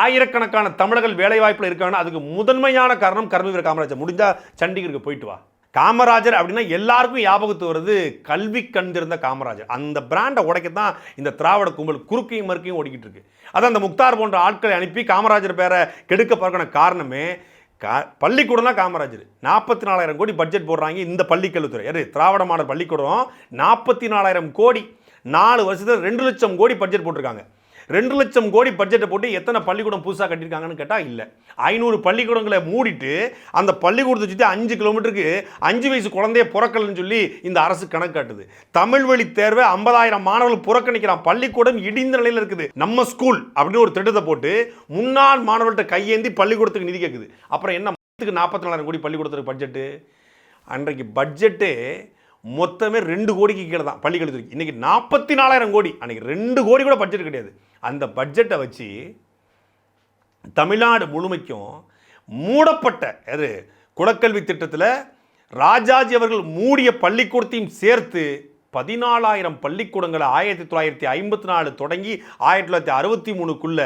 ஆயிரக்கணக்கான தமிழர்கள் வேலைவாய்ப்பில் இருக்காங்கன்னா அதுக்கு முதன்மையான காரணம் கர்மவீர காமராஜர். முடிஞ்சால் சண்டிகருக்கு போயிட்டு வா. காமராஜர் அப்படின்னா எல்லாருக்கும் ஞாபகத்து வருது கல்வி கண்டிருந்த காமராஜர். அந்த பிராண்டை உடைக்க தான் இந்த திராவிட கும்பல் குறுக்கையும் மறுக்கையும் ஓடிக்கிட்டு இருக்கு. அதான் அந்த முக்தார் போன்ற ஆட்களை அனுப்பி காமராஜர் பேரை கெடுக்க பார்க்கணும் காரணமே கா பள்ளிக்கூடம்னா காமராஜர். நாற்பத்தி நாலாயிரம் கோடி பட்ஜெட் போடுறாங்க இந்த பள்ளிக்கல்வித்துறை. யாரு திராவிட மாடல் பள்ளிக்கூடம் நாற்பத்தி நாலாயிரம் கோடி. நாலு வருஷத்தில் ரெண்டு லட்சம் கோடி பட்ஜெட் போட்டிருக்காங்க. ரெண்டு லட்சம் கோடி பட்ஜெட்டை போட்டு எத்தனை பள்ளிக்கூடம் புதுசாக கட்டியிருக்காங்கன்னு கேட்டால் இல்லை. ஐநூறு பள்ளிக்கூடங்களை மூடிட்டு அந்த பள்ளிக்கூடத்தை சுற்றி அஞ்சு கிலோமீட்டருக்கு அஞ்சு வயசு குழந்தைய புறக்கலன்னு சொல்லி இந்த அரசு கணக்கு காட்டுது. தமிழ் வழி தேர்வை ஐம்பதாயிரம் மாணவர்கள் புறக்கணிக்கிறான். பள்ளிக்கூடம் இடிந்த நிலையில் இருக்குது. நம்ம ஸ்கூல் அப்படின்னு ஒரு திட்டத்தை போட்டு முன்னாள் மாணவர்கள்ட்ட கையேந்தி பள்ளிக்கூடத்துக்கு நிதி கேட்குது அப்புறம் என்ன நாற்பத்தி நாலாயிரம் கோடி பள்ளிக்கூடத்துக்கு பட்ஜெட்டு அன்றைக்கு பட்ஜெட்டு மொத்தமே ரெண்டு கோடிக்கு கீழே தான் பள்ளிக்கல்வித்துறைக்கு இன்றைக்கி நாற்பத்தி நாலாயிரம் கோடி. அன்றைக்கி ரெண்டு கோடி கூட பட்ஜெட் கிடையாது. அந்த பட்ஜெட்டை வச்சு தமிழ்நாடு முழுமைக்கும் மூடப்பட்ட அது குலக்கல்வி திட்டத்தில் ராஜாஜி அவர்கள் மூடிய பள்ளிக்கூடத்தையும் சேர்த்து பதினாலாயிரம் பள்ளிக்கூடங்களை ஆயிரத்தி தொள்ளாயிரத்தி ஐம்பத்தி நாலு தொடங்கி ஆயிரத்தி தொள்ளாயிரத்தி அறுபத்தி மூணுக்குள்ள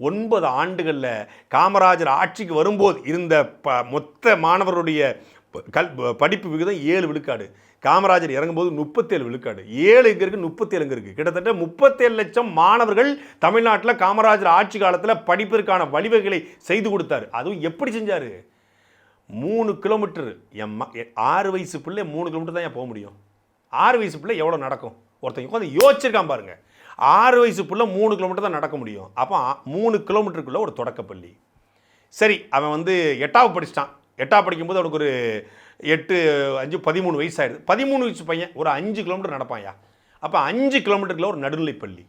ஒன்பது ஆண்டுகளில் காமராஜர் ஆட்சிக்கு வரும்போது இருந்த ப மொத்த மாணவருடைய கல் படிப்பு விகிதம் ஏழு விழுக்காடு. காமராஜர் இறங்கும்போது முப்பத்தேழு விழுக்காடு. ஏழு இங்கே இருக்குது முப்பத்தேழு இங்கே இருக்குது கிட்டத்தட்ட முப்பத்தேழு லட்சம் மாணவர்கள் தமிழ்நாட்டில் காமராஜர் ஆட்சி காலத்தில் படிப்பிற்கான வழிவகைகளை செய்து கொடுத்தாரு. அதுவும் எப்படி செஞ்சார்? மூணு கிலோமீட்டர் என் ம- எ- ஆறு வயசு பிள்ளை மூணு கிலோமீட்டர் தான் ஏன் போக முடியும்? ஆறு வயசு பிள்ளை எவ்வளோ நடக்கும்? ஒருத்தங்க உட்காந்து யோசிச்சிருக்கான் பாருங்கள் ஆறு வயசு பிள்ளை மூணு கிலோமீட்டர் தான் நடக்க முடியும். அப்போ மூணு கிலோமீட்டருக்குள்ளே ஒரு தொடக்கப்பள்ளி. சரி அவன் வந்து எட்டாவது படிச்சிட்டான். எட்டா படிக்கும்போது அவனுக்கு ஒரு எட்டு அஞ்சு பதிமூணு வயசு ஆயிடுது பதிமூணு வயசு பையன் ஒரு அஞ்சு கிலோமீட்டர் நடப்பான்யா அப்போ அஞ்சு கிலோமீட்டருக்குள்ள ஒரு நடுநிலைப் பள்ளி.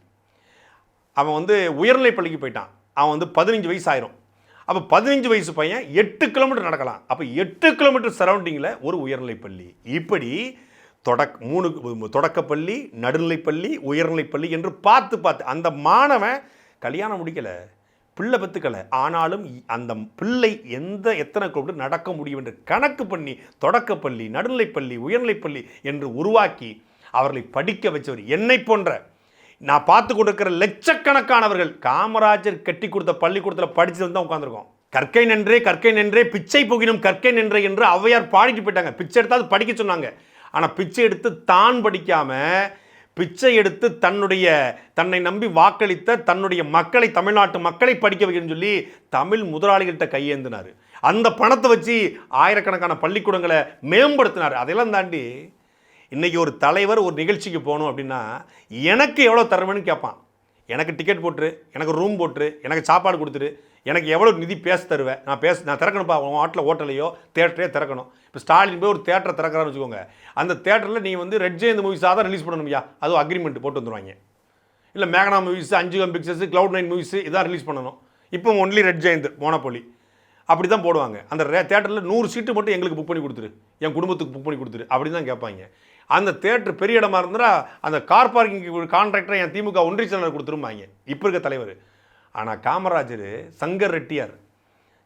அவன் வந்து உயர்நிலைப் பள்ளிக்கு போயிட்டான். அவன் வந்து பதினஞ்சு வயசு ஆயிரும் அப்போ பதினஞ்சு வயசு பையன் எட்டு கிலோமீட்டர் நடக்கலாம். அப்போ எட்டு கிலோமீட்டர் சரௌண்டிங்கில் ஒரு உயர்நிலைப்பள்ளி இப்படி தொடக் மூணு தொடக்கப்பள்ளி நடுநிலைப்பள்ளி உயர்நிலைப்பள்ளி என்று பார்த்து பார்த்து அந்த மாணவன் கல்யாணம் முடிக்கலை. பிள்ளை பெற்றுக்கலை ஆனாலும் அந்த பிள்ளை எந்த எத்தனை கிலோமீட்டர் நடக்க முடியும் என்று கணக்கு பண்ணி தொடக்கப்பள்ளி நடுநிலைப்பள்ளி உயர்நிலைப்பள்ளி என்று உருவாக்கி அவர்களை படிக்க வச்சவர் என்னை போன்ற நான் பார்த்து கொடுக்குற லட்சக்கணக்கானவர்கள் காமராஜர் கட்டி கொடுத்த பள்ளிக்கூடத்தில் படித்து வந்து தான் உட்காந்துருக்கோம் கற்கை நின்றே கற்கை நின்றே பிச்சை போகினும் கற்கை நின்றே என்று ஔவையார் பாடிட்டு போயிட்டாங்க. பிச்சை எடுத்தாது படிக்க சொன்னாங்க. ஆனால் பிச்சை எடுத்து தான் படிக்காமல் பிச்சை எடுத்து தன்னுடைய தன்னை நம்பி வாக்களித்த தன்னுடைய மக்களை தமிழ்நாட்டு மக்களை படிக்க வைக்கணும்னு சொல்லி தமிழ் முதலாளிகள்கிட்ட கையேந்தினார். அந்த பணத்தை வச்சு ஆயிரக்கணக்கான பள்ளிக்கூடங்களை மேம்படுத்தினார். அதெல்லாம் தாண்டி இன்றைக்கி ஒரு தலைவர் ஒரு நிகழ்ச்சிக்கு போகணும் அப்படின்னா எனக்கு எவ்வளோ தருவேன்னு கேட்பான். எனக்கு டிக்கெட் போட்டுரு எனக்கு ரூம் போட்டுரு எனக்கு சாப்பாடு கொடுத்துரு எனக்கு எவ்வளோ நிதி பேச தருவேன் நான் பேச நான் திறக்கணும்ப்பா உன் ஹோட்டலில் ஹோட்டலையோ தேட்டரையோ திறக்கணும். இப்போ ஸ்டாலின் போய் ஒரு தேட்டரை திறக்கிறான்னு வச்சுக்கோங்க. அந்த தேட்டரில் நீங்கள் வந்து ரெட் ஜெயந்த் மூவிஸாக தான் ரிலீஸ் பண்ணணும்யா அதுவும் அக்ரிமெண்ட் போட்டு வந்துருவாங்க. இல்லை மேகனா movies Anjugam pictures cloud nine movies இதான் ரிலீஸ் பண்ணணும். இப்போ ஒன்லி ரெட் ஜெயந்த் மோனப்பொலி அப்படி தான் போடுவாங்க. அந்த தேட்டரில் நூறு சீட்டு மட்டும் எங்களுக்கு புக் பண்ணி கொடுத்துரு. என் குடும்பத்துக்கு புக் பண்ணி கொடுத்துரு. அப்படி தான் கேட்பாங்க அந்த தேட்டர் பெரிய இடமா இருந்தால் அந்த கார் பார்க்கிங் கான்ட்ராக்டரை என் திமுக ஒன்றிய செயலாளர் கொடுத்துருமாங்க இப்போ இருக்க தலைவர். ஆனால் காமராஜர் சங்கர் ரெட்டியார்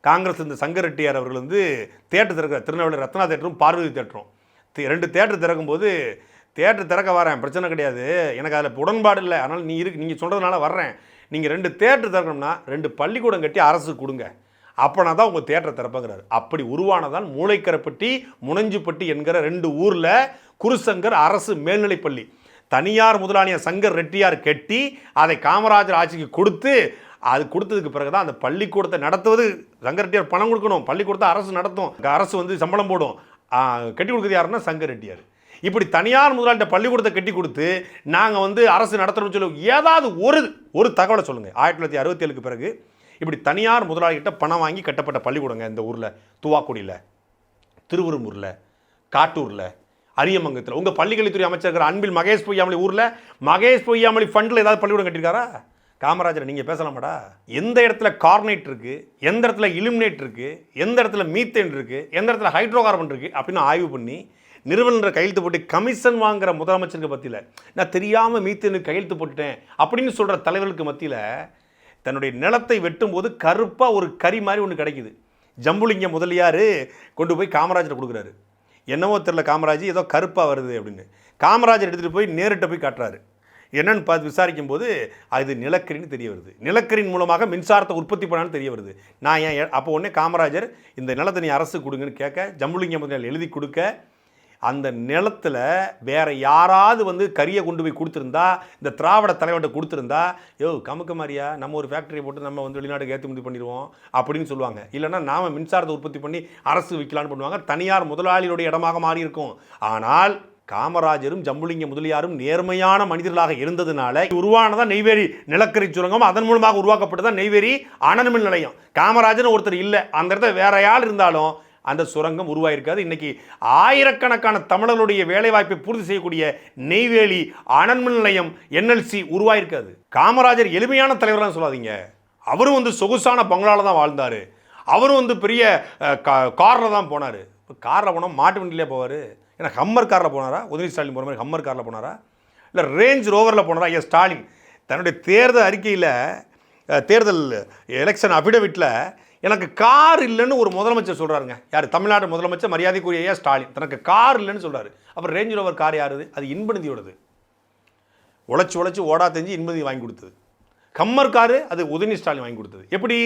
காங்கிரஸ் இந்த சங்கர் ரெட்டியார் அவர்கள் வந்து தேட்டர் திறக்கிற திருநெல்வேலி ரத்னா தேட்டரும் பார்வதி தேட்டரும். ரெண்டு தேட்டர் திறக்கும்போது தேட்டர் திறக்க வரேன் பிரச்சனை கிடையாது. எனக்கு அதில் உடன்பாடு இல்லை. அதனால் நீ இருக்கு நீங்கள் சொல்கிறதுனால வர்றேன். நீங்கள் ரெண்டு தேட்டர் திறக்கணும்னா ரெண்டு பள்ளிக்கூடம் கட்டி அரசு கொடுங்க. அப்போனா தான் உங்கள் தேட்டரை திறப்பங்கிறாரு. அப்படி உருவானதான் மூளைக்கரைப்பட்டி முனைஞ்சுப்பட்டி என்கிற ரெண்டு ஊரில் குருசங்கர் அரசு மேல்நிலைப்பள்ளி தனியார் முதலாளிய சங்கர் ரெட்டியார் கட்டி அதை காமராஜர் ஆட்சிக்கு கொடுத்து அது கொடுத்ததுக்கு பிறகு தான் அந்த பள்ளிக்கூடத்தை நடத்துவது சங்கரெட்டியார் பணம் கொடுக்கணும் பள்ளிக்கூடத்தை அரசு நடத்தும் அரசு வந்து சம்பளம் போடும். கட்டி கொடுக்குறது யாருன்னா சங்கர் ரெட்டியார் இப்படி தனியார் முதலாளிகிட்ட பள்ளிக்கூடத்தை கட்டி கொடுத்து நாங்கள் வந்து அரசு நடத்தணும்னு சொல்லி ஏதாவது ஒரு ஒரு தகவலை சொல்லுங்கள் ஆயிரத்தி தொள்ளாயிரத்தி அறுபத்தி ஏழுக்கு பிறகு இப்படி தனியார் முதலாளிகிட்ட பணம் வாங்கி கட்டப்பட்ட பள்ளிக்கூடங்க இந்த ஊரில் துவாக்குடியில் திருவரும்பூரில் காட்டூரில் அரியமங்கத்தில் உங்கள் பள்ளிக்கல்வித்துறை அமைச்சர் அன்பில் மகேஷ் பொய்யாமலி ஊரில் மகேஷ் பொய்யாமலி ஃபண்டில் ஏதாவது பள்ளிக்கூடம் கட்டியிருக்காரா? காமராஜர் நீங்கள் பேசலாமாடா? எந்த இடத்துல கார்னேட் இருக்குது எந்த இடத்துல இலுமினேட் இருக்குது எந்த இடத்துல மீத்தேன் இருக்குது எந்த இடத்துல ஹைட்ரோ கார்பன் இருக்குது அப்படின்னு ஆய்வு பண்ணி நிறுவனர் கையெழுத்து போட்டு கமிஷன் வாங்குற முதலமைச்சருக்கு மத்தியில் நான் தெரியாமல் மீத்தேனுக்கு கையெழுத்து போட்டுட்டேன் அப்படின்னு சொல்கிற தலைவர்களுக்கு மத்தியில் தன்னுடைய நிலத்தை வெட்டும்போது கருப்பாக ஒரு கறி மாதிரி ஒன்று கிடைக்குது. ஜம்புலிங்க முதலியார் கொண்டு போய் காமராஜர் கொடுக்குறாரு. என்னவோ தெரில காமராஜ் ஏதோ கருப்பாக வருது அப்படின்னு. காமராஜர் எடுத்துகிட்டு போய் நேரிட்ட போய் காட்டுறாரு. என்னன்னு பார்த்து விசாரிக்கும் போது அது நிலக்கரின்னு தெரிய வருது. நிலக்கரின் மூலமாக மின்சாரத்தை உற்பத்தி பண்ணான்னு தெரிய வருது. நான் ஏன் அப்போ ஒன்றே காமராஜர் இந்த நிலத்தை நீ அரசு கொடுங்கன்னு கேட்க ஜம்புலிங்கம் எழுதி கொடுக்க அந்த நிலத்தில் வேற யாராவது வந்து கரியை கொண்டு போய் கொடுத்துருந்தா இந்த திராவிட தலைவர்கிட்ட கொடுத்துருந்தா யோ கமுக்க மாதிரியா நம்ம ஒரு ஃபேக்டரியை போட்டு நம்ம வந்து வெளிநாட்டுக்கு ஏற்றுமதி பண்ணிடுவோம் அப்படின்னு சொல்லுவாங்க. இல்லைன்னா நாம் மின்சாரத்தை உற்பத்தி பண்ணி அரசு விற்கலான்னு பண்ணுவாங்க. தனியார் முதலாளிகளுடைய இடமாக மாறி இருக்கும் ஆனால் காமராஜரும் ஜம்புலிங்க முதலியாரும் நேர்மையான மனிதர்களாக இருந்ததுனால உருவானதான் நெய்வேலி நிலக்கரி சுரங்கம். அதன் மூலமாக உருவாக்கப்பட்டதான் நெய்வேலி அனன்மின் நிலையம். காமராஜர் ஒருத்தர் இல்லை. அந்த இடத்துல வேற யார் இருந்தாலும் அந்த சுரங்கம் உருவாயிருக்காது. இன்னைக்கு ஆயிரக்கணக்கான தமிழர்களுடைய வேலைவாய்ப்பை பூர்த்தி செய்யக்கூடிய நெய்வேலி அனன்மின் நிலையம் என்எல்சி உருவாயிருக்காது. காமராஜர் எளிமையான தலைவர்லாம் சொல்லாதீங்க. அவரும் வந்து சொகுசான பங்களால தான் வாழ்ந்தார். அவரும் வந்து பெரிய காரில் தான் போனார். காரில் போனால் மாட்டு வண்டியிலே போவார். ஏன்னா ஹம்மர் காரில் போனாரா? உதவி ஸ்டாலின் போகிற மாதிரி ஹம்மர் காரில் போனாரா? இல்லை ரேஞ்ச் ரோவரில் போனாரா? ஐயா ஸ்டாலின். தன்னுடைய தேர்தல் அறிக்கையில் தேர்தல் எலெக்ஷன் அஃபிடவிட்டில் எனக்கு கார் இல்லைன்னு ஒரு முதலமைச்சர் சொல்கிறாருங்க யார்? தமிழ்நாடு முதலமைச்சர் மரியாதைக்குரிய ஐயா ஸ்டாலின். தனக்கு கார் இல்லைன்னு சொல்கிறாரு அப்புறம் ரேஞ்ச் ரோவர் கார் யாருது அது இன்பநிதியோடது. உழைச்சி உழைச்சி ஓடா தெரிஞ்சு இன்பநிதி வாங்கி கொடுத்தது. கம்மர் காரு அது உதயநிதி ஸ்டாலின் வாங்கி கொடுத்தது. எப்படி?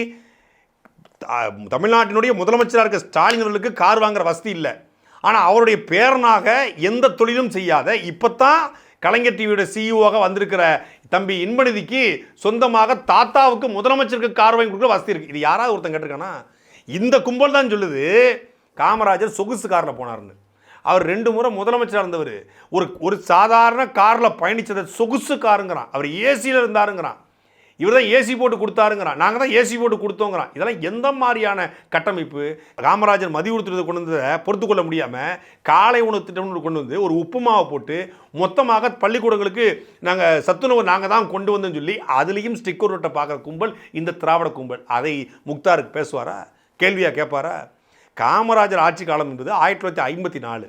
தமிழ்நாட்டினுடைய முதலமைச்சராக இருக்க ஸ்டாலின் அவர்களுக்கு கார் வாங்குற வசதி இல்லை. ஆனால் அவருடைய பேரனாக எந்த தொழிலும் செய்யாத இப்போத்தான் கலைஞர் டிவியோட சிஇஓவாக வந்திருக்கிற தம்பி இன்பநிதிக்கு சொந்தமாக தாத்தாவுக்கு முதலமைச்சருக்கு கார் வாங்கி கொடுக்குற வசதி இருக்குது இது யாராவது ஒருத்தன் கேட்டிருக்கானா? இந்த கும்பல் தான் சொல்லுது காமராஜர் சொகுசு காரில் போனார்னு அவர் ரெண்டு முறை முதலமைச்சராக இருந்தவர். ஒரு ஒரு சாதாரண காரில் பயணித்ததை சொகுசு காருங்கிறான். அவர் ஏசியில் இருந்தாருங்கிறான். இவர் தான் ஏசி போட்டு கொடுத்தாருங்கிறான். நாங்கள் தான் ஏசி போட்டு கொடுத்தோங்கிறான். இதெல்லாம் எந்த மாதிரியான கட்டமைப்பு? காமராஜர் மதி உறுத்துறதை கொண்டு வந்ததை பொறுத்து கொள்ள முடியாமல் காலை உணவு திட்டம்னு கொண்டு வந்து ஒரு உப்புமாவை போட்டு மொத்தமாக பள்ளிக்கூடங்களுக்கு நாங்கள் சத்துணவு நாங்கள் தான் கொண்டு வந்தோம்னு சொல்லி அதுலேயும் ஸ்டிக்கர் ஒட்டை பார்க்குற கும்பல் இந்த திராவிட கும்பல். அதை முக்தாருக்கு பேசுவாரா? கேள்வியாக கேட்பாரா? காமராஜர் ஆட்சி காலம் என்பது ஆயிரத்தி தொள்ளாயிரத்தி ஐம்பத்தி நாலு.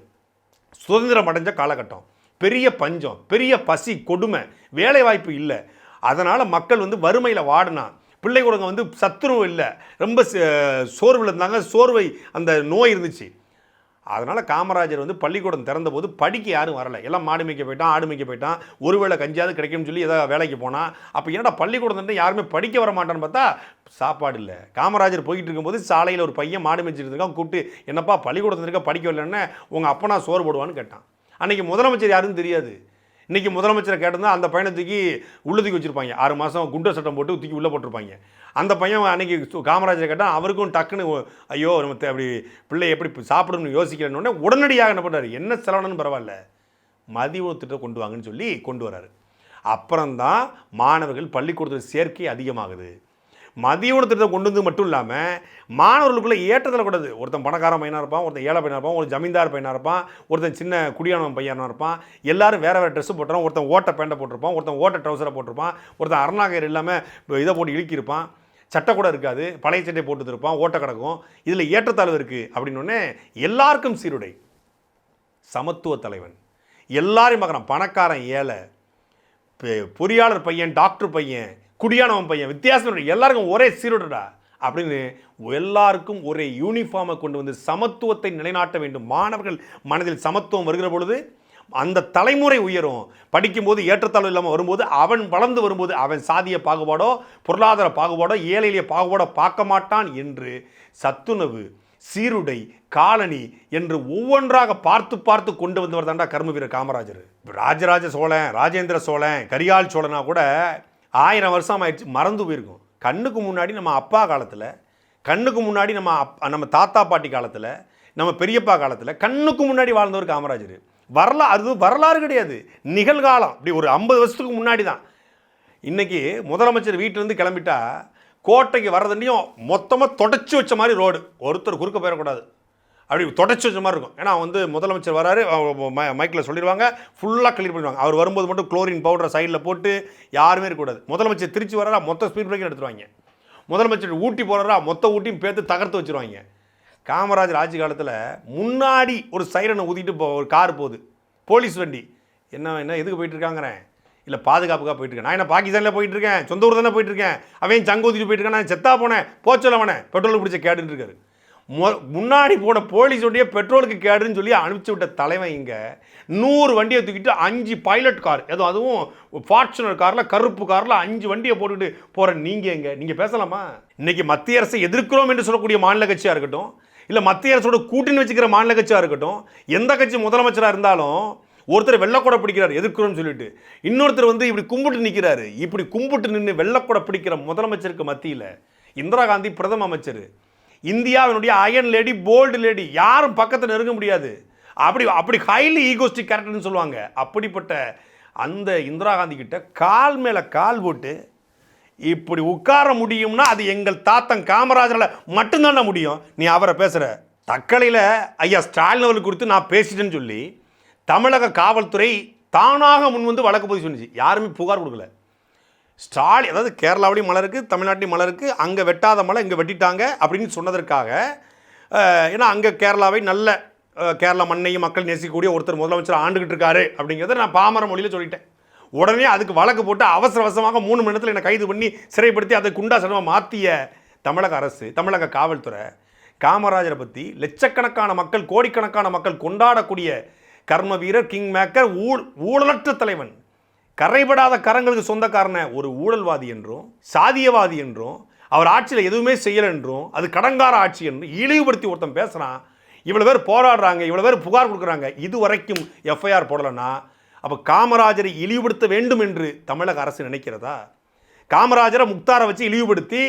சுதந்திரம் அடைஞ்ச காலகட்டம். பெரிய பஞ்சம் பெரிய பசி கொடுமை வேலைவாய்ப்பு இல்லை. அதனால் மக்கள் வந்து வறுமையில் வாடினா பிள்ளை குழந்தை வந்து சத்துருவும் இல்லை ரொம்ப ச- சோர்வில் இருந்தாங்க சோர்வை அந்த நோய் இருந்துச்சு. அதனால் காமராஜர் வந்து பள்ளிக்கூடம் திறந்தபோது படிக்க யாரும் வரலை. எல்லாம் மாடு மேய்க்க போயிட்டான் ஆடு மேய்க்க போயிட்டான் ஒருவேளை கஞ்சியாவது கிடைக்கும்னு சொல்லி ஏதாவது வேலைக்கு போனான் அப்போ என்னடா பள்ளிக்கூடம் யாருமே படிக்க வர மாட்டான்னு பார்த்தா சாப்பாடு இல்லை. காமராஜர் போய்கிட்டு இருக்கும்போது சாலையில் ஒரு பையன் மாடு மேய்ச்சிட்டு இருக்கான் கூப்பிட்டு என்னப்பா பள்ளிக்கூடத்தில் இருக்க படிக்க வரலன்னு உங்கள் அப்பனா சோறு போடுவான்னு கேட்டான். அன்றைக்கி முதலமைச்சர் யாருன்னு தெரியாது. இன்றைக்கி முதலமைச்சரை கேட்டிருந்தா அந்த பையனை தூக்கி உள்ள தூக்கி வச்சிருப்பாங்க. ஆறு மாதம் குண்டர் சட்டம் போட்டு தூக்கி உள்ளே போட்டிருப்பாங்க. அந்த பையன் அன்றைக்கி சு- காமராஜரை கேட்டால் அவருக்கும் டக்குன்னு ஓ- ஐயோ நம்ம அப்படி பிள்ளை எப்படி சாப்பிடணும்னு யோசிக்கிறேன்னு உடனடியாக என்ன பண்ணுறாரு என்ன செலவனன்னு பரவாயில்ல. மதிய உணவு திட்டம் கொண்டு வாங்கன்னு சொல்லி கொண்டு வராரு அப்புறம்தான் மாணவர்கள் பள்ளிக்கூடத்தில் சேர்க்கை அதிகமாகுது. மதிய உணவு திட்டத்தை கொண்டு வந்து மட்டும் இல்லாமல் மாணவர்களுக்குள்ளே ஏற்றத்தில் கூடாது ஒருத்தன் பணக்கார பையனாக இருப்பான் ஒருத்தன் ஏழை பையனாக இருப்பான் ஒரு ஜமீன்தார் பையனாக இருப்பான் ஒருத்தன் சின்ன குடியானவன் பையனாக இருப்பான். எல்லாரும் வேறு வேறு ட்ரெஸ்ஸு போட்டுறான். ஒருத்தன் ஓட்ட பேண்டை போட்டிருப்பான் ஒருத்தன் ஓட்ட ட்ரௌசரை போட்டிருப்பான் ஒருத்தன் அருணாகர் இல்லாமல் இதை போட்டு இழுக்கியிருப்பான். சட்டை கூட இருக்காது பழைய சட்டை போட்டு இருப்பான் ஓட்ட கிடக்கும். இதில் ஏற்றத்தாழ்வு இருக்குது அப்படின்னோடனே எல்லாருக்கும் சீருடை. சமத்துவ தலைவன். எல்லாரையும் பார்க்குறான். பணக்காரன் ஏழை. பெ- பொறியாளர் பையன் டாக்டர் பையன் குடியானவன் பையன். வித்தியாசம் எல்லாருக்கும் ஒரே சீருடா அப்படின்னு எல்லாருக்கும் ஒரே யூனிஃபார்மை கொண்டு வந்து சமத்துவத்தை நிலைநாட்ட வேண்டும். மாணவர்கள் மனதில் சமத்துவம் வருகிற பொழுது அந்த தலைமுறை உயரும். படிக்கும்போது ஏற்றத்தாழ்வு இல்லாமல் வரும்போது அவன் வளர்ந்து வரும்போது அவன் சாதிய பாகுபாடோ பொருளாதார பாகுபாடோ ஏழையிலேயே பாகுபாடோ பார்க்க மாட்டான் என்று சத்துணவு சீருடை காலனி என்று ஒவ்வொன்றாக பார்த்து பார்த்து கொண்டு வந்தவர் தாண்டா கர்மவீரர் காமராஜர். ராஜராஜ சோழன் ராஜேந்திர சோழன் கரியால் சோழனா கூட ஆயிரம் வருஷம் ஆயிடுச்சு மறந்து போயிருக்கும். கண்ணுக்கு முன்னாடி நம்ம அப்பா காலத்தில் கண்ணுக்கு முன்னாடி நம்ம அப் நம்ம தாத்தா பாட்டி காலத்தில் நம்ம பெரியப்பா காலத்தில் கண்ணுக்கு முன்னாடி வாழ்ந்தவர் காமராஜர். வரலாறு அது வரலாறு கிடையாது. நிகழ்காலம். இப்படி ஒரு ஐம்பது வருஷத்துக்கு முன்னாடி தான். இன்றைக்கி முதலமைச்சர் வீட்டிலேருந்து கிளம்பிட்டா கோட்டைக்கு வரதண்டியும் மொத்தமாக தொடச்சி வச்ச மாதிரி ரோடு. ஒருத்தர் குறுக்க போயிடக்கூடாது. அப்படி தொடச்சி வச்ச மாதிரி இருக்கும். ஏன்னா வந்து முதலமைச்சர் வராரு மைக்கில் சொல்லிடுவாங்க ஃபுல்லாக கிளியர் பண்ணிடுவாங்க. அவர் வரும்போது மட்டும் குளோரின் பவுடரை சைடில் போட்டு யாருமே இருக்கக்கூடாது முதலமைச்சர் திருச்சி வராரா மொத்த ஸ்பீட் பிரேக்கர் எடுத்துருவாங்க. முதலமைச்சர் ஊட்டி போகிறாரா மொத்த ஊட்டியும் பேர்த்து தகர்த்து வச்சுருவாங்க. காமராஜர் ஆட்சி காலத்தில் முன்னாடி ஒரு சைரனை ஊதிட்டு போ ஒரு கார் போகுது. போலீஸ் வண்டி. என்ன என்ன எதுக்கு போயிட்டுருக்காங்கிறேன்? இல்லை பாதுகாப்புக்காக போயிட்டுருக்கேன். நான் என்ன பாகிஸ்தானில் போயிட்டு இருக்கேன் சொந்த ஊர் தானே போயிட்டு இருக்கேன் அவன் சங்கு ஊதிட்டு போயிட்டு இருக்கான் நான் செத்தா போனேன். போச்சல அவனை. பெட்ரோல் பிடிச்ச கேடுன்னு இருக்காரு. முன்னாடி போன போலீஸுடைய பெட்ரோலுக்கு கேடுன்னு சொல்லி அனுப்பிச்சு விட்ட தலைவன் இங்கே. நூறு வண்டியை தூக்கிட்டு அஞ்சு பைலட் கார் ஏதோ அதுவும் ஃபார்ச்சுனர் காரில் கருப்பு காரில் அஞ்சு வண்டியை போட்டுக்கிட்டு போகிற நீங்கள் எங்கே? நீங்கள் பேசலாமா? இன்றைக்கி மத்திய அரசை எதிர்க்கிறோம் என்று சொல்லக்கூடிய மாநில கட்சியாக இருக்கட்டும் இல்லை மத்திய அரசோட கூட்டணி வச்சுக்கிற மாநில கட்சியாக இருக்கட்டும் எந்த கட்சி முதலமைச்சராக இருந்தாலும் ஒருத்தர் வெள்ளக்கூட பிடிக்கிறார் எதிர்க்கிறோம்னு சொல்லிட்டு. இன்னொருத்தர் வந்து இப்படி கும்பிட்டு நிற்கிறாரு இப்படி கும்பிட்டு நின்று வெள்ளக்கூட பிடிக்கிற முதலமைச்சருக்கு மத்தியில் இந்திரா காந்தி பிரதம அமைச்சர். இந்தியாவினுடைய அயன் லேடி போல்டு லேடி யாரும் பக்கத்தில் நெருங்க முடியாது. அப்படி அப்படி ஹைலி ஈகோஸ்டிக் கேரக்டர்னு சொல்லுவாங்க. அப்படிப்பட்ட அந்த இந்திரா காந்தி கிட்ட கால் மேலே கால் போட்டு இப்படி உட்கார முடியும்னா அது எங்கள் தாத்தன் காமராஜரால் மட்டும்தானே முடியும். நீ அவரை பேசுகிற தக்கலையில் ஐயா ஸ்டாலின் அவர்கள் குறித்து நான் பேசிட்டேன்னு சொல்லி தமிழக காவல்துறை தானாக முன் வந்து வழக்கு பதிவு சொன்னிச்சு யாருமே புகார் கொடுக்கல. ஸ்டாலின் அதாவது கேரளாவிலையும் மழை இருக்குது தமிழ்நாட்டிலையும் மழை இருக்குது அங்கே வெட்டாத மழை இங்கே வெட்டிட்டாங்க அப்படின்னு சொன்னதற்காக ஏன்னா அங்கே கேரளாவை நல்ல கேரளா மண்ணையும் மக்கள் நேசிக்கக்கூடிய ஒருத்தர் முதலமைச்சர் ஆண்டுகிட்டு இருக்காரு அப்படிங்கிறத நான் பாமர மொழியில் சொல்லிட்டேன். உடனே அதுக்கு வழக்கு போட்டு அவசர அவசரமாக மூணு மணி நேரத்தில் என்னை கைது பண்ணி சிறைப்படுத்தி அதை குண்டா சட்டமாக மாற்றிய தமிழக அரசு தமிழக காவல்துறை காமராஜரை பற்றி லட்சக்கணக்கான மக்கள் கோடிக்கணக்கான மக்கள் கொண்டாடக்கூடிய கர்ம வீரர் கிங் மேக்கர் ஊழ் ஊழலற்ற தலைவன் கரைபடாத கரங்களுக்கு சொந்தக்காரன ஒரு ஊழல்வாதி என்றும் சாதியவாதி என்றும் அவர் ஆட்சியில் எதுவுமே செய்யலை என்றும் அது கடங்கார ஆட்சி என்றும் இழிவுபடுத்தி ஒருத்தன் பேசுகிறான் இவ்வளோ பேர் போராடுறாங்க இவ்வளோ பேர் புகார் கொடுக்குறாங்க இது வரைக்கும் எஃப்ஐஆர் போடலைன்னா அப்போ காமராஜரை இழிவுபடுத்த வேண்டும் என்று தமிழக அரசு நினைக்கிறதா? காமராஜரை முக்தாரை வச்சு இழிவுபடுத்தி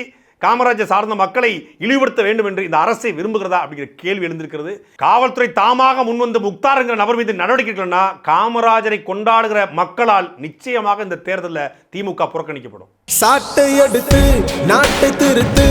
காமராஜர் சார்ந்த மக்களை இழிவுபடுத்த வேண்டும் என்று இந்த அரசை விரும்புகிறதா அப்படிங்கிற கேள்வி எழுந்திருக்கிறது. காவல்துறை தாமாக முன்வந்து முக்தார் என்கிற நபர் மீது நடவடிக்கை எடுக்கலன்னா காமராஜரை கொண்டாடுகிற மக்களால் நிச்சயமாக இந்த தேர்தலில் திமுக புறக்கணிக்கப்படும். சாட்டை எடுத்து நாட்டை திருத்து.